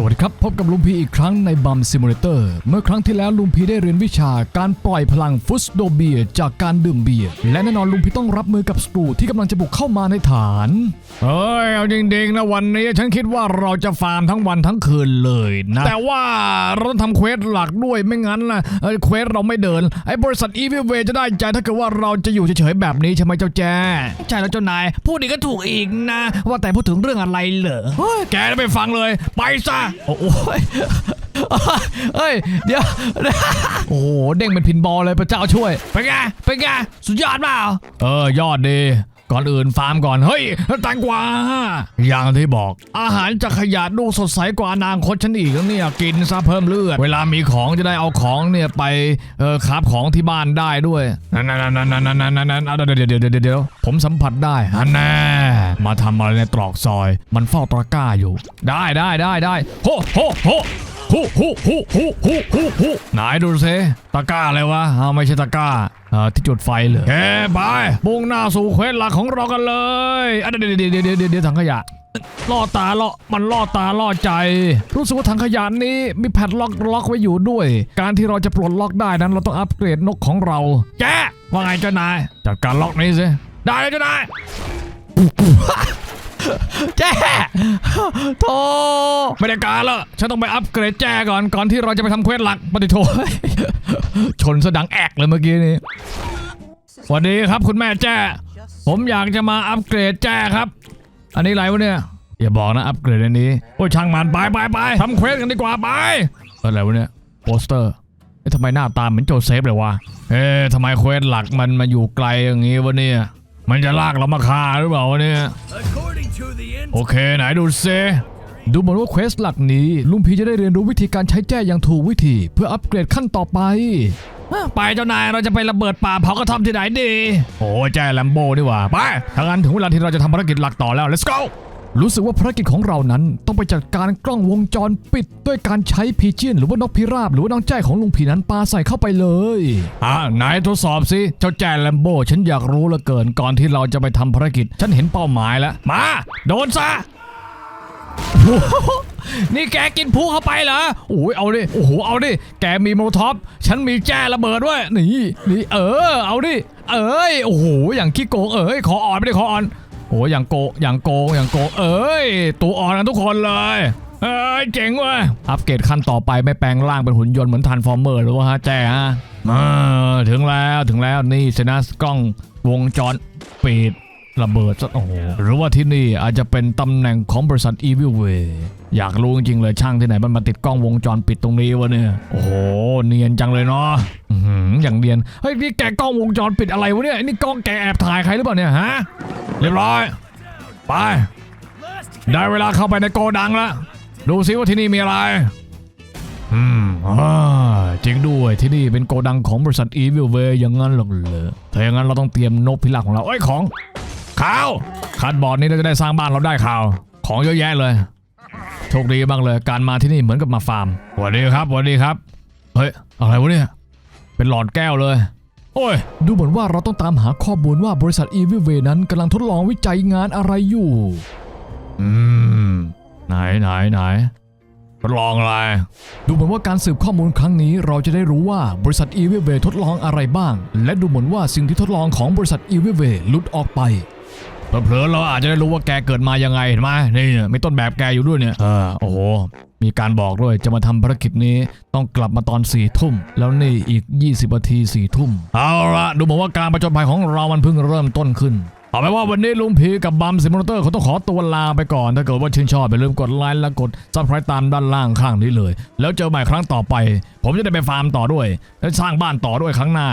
สวัสดีครับ พบกับลุงพีอีกครั้งในบัมซิมูเลเตอร์เมื่อครั้งที่แล้วลุงพีได้เรียนวิชาการปล่อยพลังฟุสโดเบียจากการดื่มเบียร์และแน่นอนลุงพีต้องรับมือกับสกรูที่กำลังจะบุกเข้ามาในฐานเฮ้ยเอาจริงๆนะวันนี้ฉันคิดว่าเราจะฟาร์มทั้งวันทั้งคืนเลยนะ แต่ว่าเราต้องทำเควสหลักด้วยไม่งั้นนะเควสเราไม่เดินไอ้บริษัทอีวิเวจะได้ใจถ้าเกิดว่าเราจะอยู่เฉยๆแบบนี้ใช่ไหมเจ้าแจ้ใช่แล้วเจ้านายพูดอีกก็ถูกอีกนะ ว่าแต่พูดถึงเรื่องอะไรเหรอเฮ้ยแกไม่ฟังเลย ไปซะโอ้โหเฮ้ย เดี๋ยว โอ้โห เด้งเป็นพินบอลเลยพระเจ้าช่วย เป็นไง เป็นไง สุดยอดเปล่า เออ ยอดดี ก่อนอื่นฟาร์มก่อนเฮ้ยแตงกวาอย่างที่บอก อาหารจากขยะดูสดใสกว่านางคตฉันอีกแล้วเนี่ยกินซะเพิ่มเลือด เวลามีของจะได้เอาของเนี่ยไปเออคาบของที่บ้านได้ด้วยนั่นนั่นนั่นนั่นนั่นนั่นนั่นเดี๋ยวเดี๋ยวเดี๋ยวเดี๋ยวผมสัมผัสได้ฮันแน่มาทำอะไรในตรอกซอย มันเฝ้าตะกร้าอยู่ ได้ได้ได้ได้โฮโฮโฮ ฮู้ฮู้ฮู้ฮู้ฮู้ฮู้ฮู้ไหนดูซิตะกร้าอะไรวะอ้าวไม่ใช่ตะกร้าเอ่อที่จุดไฟเลยแกไปมุ่งหน้าสู่เควสหลักของเรากันเลยอะเดี๋ยวเดี๋ยวเดี๋ยวเดี๋ยวเดี๋ยวเดี๋ยวถังขยะล่อตาล่อมันล่อตาล่อใจ รู้สึกว่าถังขยะนี้มีแพดล็อกล็อกไว้อยู่ด้วย การที่เราจะปลดล็อกได้นั้นเราต้องอัปเกรดนกของเราแกว่าไงเจ้านายจัดการล็อกนี้สิได้เลยเจ้านาย แจ้โธ่ไม่ได้การแล้วฉันต้องไปอัปเกรดแจ้ก่อนก่อนที่เราจะไปทำเควสหลักปฏิโทชนสะดังแอกเลยเมื่อกี้นี้สวัสดีครับคุณแม่แจ้ผมอยากจะมาอัปเกรดแจ้ครับ อันนี้อะไรวะเนี่ยอย่าบอกนะอัปเกรดอันนี้โอ้ยช่างมันไปไปไปทำเควสกันดีกว่าไปอะไรวะเนี่ยโปสเตอร์เอ๊ะทำไมหน้าตาเหมือนโจเซฟเลยวะเอ๊ะทำไมเควสหลักมันมาอยู่ไกลอย่างงี้วะเนี่ยมันจะลากเรามาฆ่าหรือเปล่าวะเนี่ย โอเค ไหนดูซิดูเหมือนว่าเควสหลักนี้ ลุงพีจะได้เรียนรู้วิธีการใช้แจ้อย่างถูกวิธี เพื่ออัปเกรดขั้นต่อไป ไปเจ้านายเราจะไประเบิดป่าเผากระท่อมที่ไหนดี โอ้แจ้แลมโบนี่หว่า ไปถ้างั้นถึงเวลาที่เราจะทำภารกิจหลักต่อแล้ว let's go รู้สึกว่าภารกิจของเรานั้นต้องไปจัดการกล้องวงจรปิด ด้วยการใช้พีเจียนหรือว่านกพิราบ หรือว่าน้องแจ้ของลุงพีนั้นปาใส่เข้าไปเลยอ่าไหนทดสอบสิเจ้าแจ้แลมโบฉันอยากรู้เหลือเกินก่อนที่เราจะไปทำภารกิจ ฉันเห็นเป้าหมายแล้ว มา โดนซะนี่แกกินพุเข้าไปเหรอโอ้ยเอาดิ โอ้โห เอาดิ แกมีโมท็อป ฉันมีแจ้ระเบิดด้วย นี่ นี่ เออ เอาดิ เอ้ย โอ้โห อย่างขี้โกง เอ้ย ขออ่อนไม่ได้ขออ่อน โอ้ยอย่างโกอย่างโกอย่างโก เอ้ยตัวอ่อนกันทุกคนเลยเอ้ยเจ๋งว่ะอัปเกรดขั้นต่อไปไม่แปลงร่างเป็นหุ่นยนต์เหมือนทันฟอร์เมอร์หรือว่าฮะแจ้ฮะมาถึงแล้วถึงแล้วนี่ชนะกล้องวงจรปิด ระเบิดซะโอ้โหหรือว่าที่นี่อาจจะเป็นตำแหน่งของบริษัท Evil Way อยากรู้จริงๆเลยช่างที่ไหนมันมาติดกล้องวงจรปิดตรงนี้วะเนี่ย โอ้โห เนียนจังเลยเนาะอื้อหืออย่างเนียน เฮ้ยนี่แกกล้องวงจรปิดอะไรวะเนี่ยนี่กล้องแกแอบถ่ายใครหรือเปล่าเนี่ยฮะ เรียบร้อย ไป ได้เวลาเข้าไปในโกดังแล้ว ดูซิว่าที่นี่มีอะไร อืมอ่าจริงด้วยที่นี่เป็นโกดังของบริษัท Evil Way อย่างนั้นหรอกเหรอถ้าอย่างนั้นเราต้องเตรียมนกพิราบของเราเอ้ยของ ข่าวคัดบอร์ดนี้เราจะได้สร้างบ้านเราได้ข่าว ของเยอะแยะเลย โชคดีมากเลย การมาที่นี่เหมือนกับมาฟาร์มสวัสดีครับสวัสดีครับ เฮ้ย อะไรวะเนี่ย เป็นหลอดแก้วเลย โอ้ย ดูเหมือนว่าเราต้องตามหาข้อมูลว่าบริษัท Evil Way นั้นกำลังทดลองวิจัยงานอะไรอยู่ อืม ไหนไหนไหนทดลองอะไร ดูเหมือนว่าการสืบข้อมูลครั้งนี้ เราจะได้รู้ว่าบริษัท Evil Way ทดลองอะไรบ้าง และดูเหมือนว่าสิ่งที่ทดลองของบริษัท Evil Way หลุดออกไป เผลอๆเราอาจจะได้รู้ว่าแกเกิดมายังไงเห็นไหมนี่มีต้นแบบแกอยู่ด้วยเนี่ยเออโอ้โหมีการบอกด้วยจะมาทำภารกิจนี้ต้องกลับมาตอน4ี่ทุ่ม แล้วนี่อีก 20นาที4ี่ทุ่มเอาละดูเหมือนว่าการประจนภัยของเรามันเพิ่งเริ่มต้นขึ้นเอาไปนว่าวันนี้ลุงพีกับบัมซิมูเลเตอร์เขาต้องขอตัวลาไปก่อน ถ้าเกิดว่าชื่นชอบอย่าลืมกดไลค์และกดซับสไครต์ตามด้านล่างข้างนี้เลย แล้วเจอใหม่ครั้งต่อไป ผมจะได้ไปฟาร์มต่อด้วย และสร้างบ้านต่อด้วยครั้งหน้า